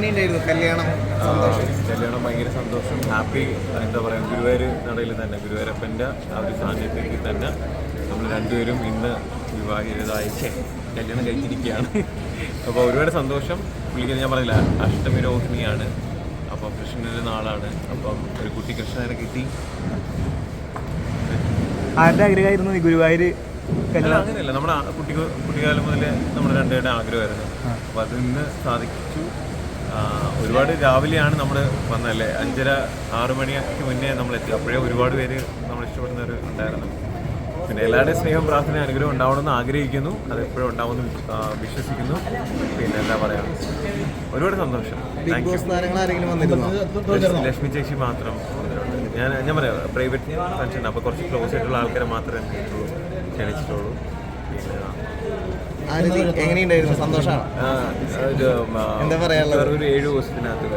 എങ്ങനെയുണ്ടായിരുന്നു കല്യാണം? സന്തോഷം. കല്യാണം ഭയങ്കര സന്തോഷം. ഹാപ്പി എന്താ പറയുക ഗുരുവായൂർ നടയിൽ തന്നെ ഗുരുവായൂരപ്പന്റെ ആ ഒരു സാന്നിധ്യത്തിൽ തന്നെ നമ്മൾ രണ്ടുപേരും ഇന്ന് വിവാഹിതരായി കല്യാണം കഴിച്ചിരിക്കുകയാണ്. അപ്പോൾ ഒരുപാട് സന്തോഷം. പുള്ളിക്ക് ഞാൻ പറഞ്ഞില്ല അഷ്ടമി രോഹിണിയാണ്. അപ്പം കൃഷ്ണന്റെ നാളാണ്. അപ്പം ഒരു കുട്ടി കൃഷ്ണനെ കിട്ടി. ആരുടെ ആഗ്രഹമായിരുന്നു ഈ ഗുരുവായൂർ കല്യാണം? അങ്ങനെയല്ല. നമ്മുടെ കുട്ടി കുട്ടിക്കാലം മുതൽ നമ്മുടെ രണ്ടുപേരുടെ ആഗ്രഹമായിരുന്നു. അപ്പോൾ അത് ഇന്ന് സാധിച്ചു. ഒരുപാട് രാവിലെയാണ് നമ്മൾ വന്നല്ലേ അഞ്ചര ആറ് മണിക്ക് മുന്നേ നമ്മൾ എത്തി. അപ്പോഴേ ഒരുപാട് പേര് നമ്മൾ ഇഷ്ടപ്പെടുന്നവർ ഉണ്ടായിരുന്നു. പിന്നെ എല്ലാവരുടെയും സ്നേഹം പ്രാർത്ഥന അനുഗ്രഹം ഉണ്ടാവണമെന്ന് ആഗ്രഹിക്കുന്നു. അത് എപ്പോഴും ഉണ്ടാവുമെന്ന് വിശ്വസിക്കുന്നു. പിന്നെ എന്താ പറയുക ഒരുപാട് സന്തോഷം. ലക്ഷ്മി ചേച്ചി മാത്രം ഞാൻ ഞാൻ പറയാം പ്രൈവറ്റ് ഫംഗ്ഷൻ അപ്പോൾ കുറച്ച് ക്ലോസ് ആയിട്ടുള്ള ആൾക്കാരെ മാത്രമേ ക്ഷണിച്ചിട്ടുള്ളൂ. എങ്ങനെയുണ്ടായിരുന്നു? സന്തോഷമാണ് എന്താ പറയാനുള്ളത്? ദിവസത്തിനകത്ത്